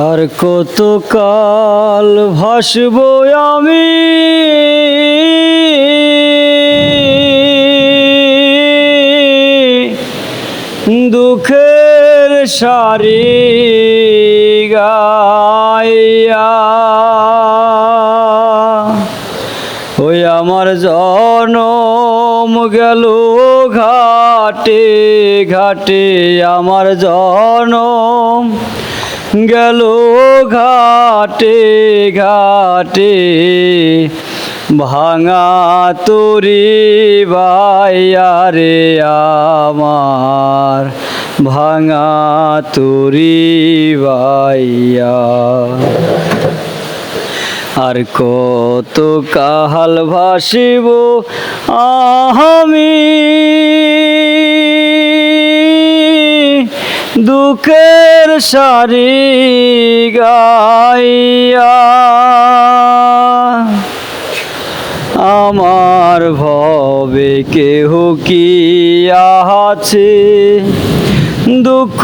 আর কত কাল ভাসব আমি? দুঃখের সারি গাইয়া ওই আমার জনম গেল ঘাটে ঘাটে আমার জনম। গেল ঘাটে ঘাটে। ভাঙা তরি বাইয়ারে আমার। ভাঙা তরি বাইয়া আর কত কাহাল ভাসিব আমি দুঃখের সারি গাইয়া আমার ভবে কেহ কি আছে? দুঃখ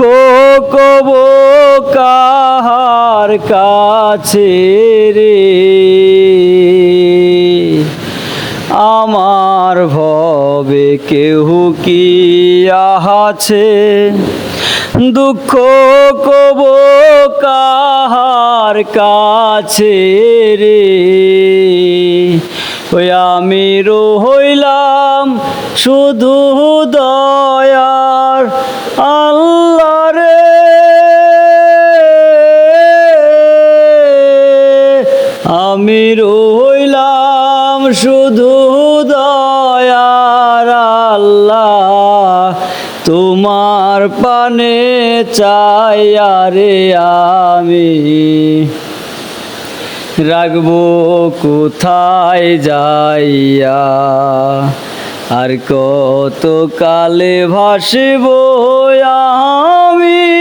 কব কাহার কাছে রে? আমার ভবে কেহ কি আছে? দুঃখ কব কাহার কাছে রে? ওই আমি রইলাম শুধু দয়ার আল্লাহ রে। আমি রইলাম শুধু দয়ার আল্লাহ। তোমার পানে চাইয়া রে আমি। রাখব কোথায় যাইয়া? আর কত কালে ভাসব আমি?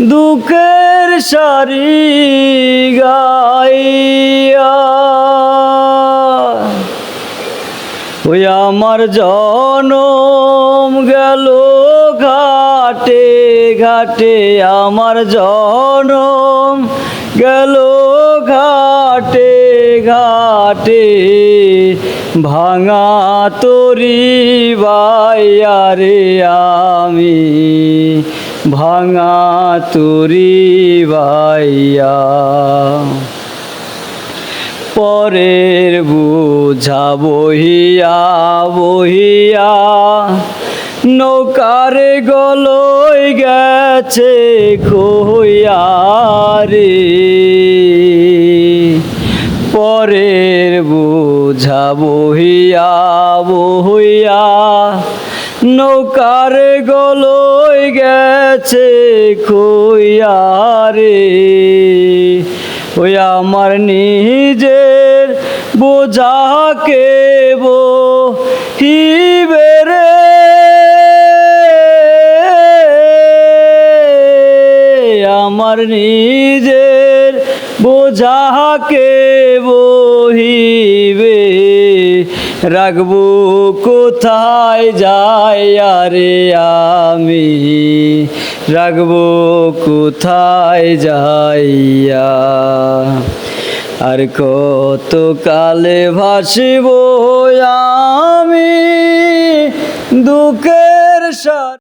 দুঃখের সারি গাইয়া। আমার জনম গেল ঘাটে ঘাটে আমার জনম গেল ঘাটে ঘাটে ভাঙা তরি বাইয়ারে আমি। ভাঙা তরি বাইয়া। পরের বুঝা বহিয়া বহিয়া। নৌকার গলই গেছে কহিয়া রে পরের বুঝা বহিয়া বহিয়া। নৌকার গলই গেছে কইয়া রে ওই আমার নিজের বোঝাকে বো হিবে রে। আমার নিজের বোঝাকে বহিবে রাখব কোথায় যাই আরে আমি? রাখব কোথায় যাইয়া? আর কত কালে ভাসিব আমি দুঃখের সাথে?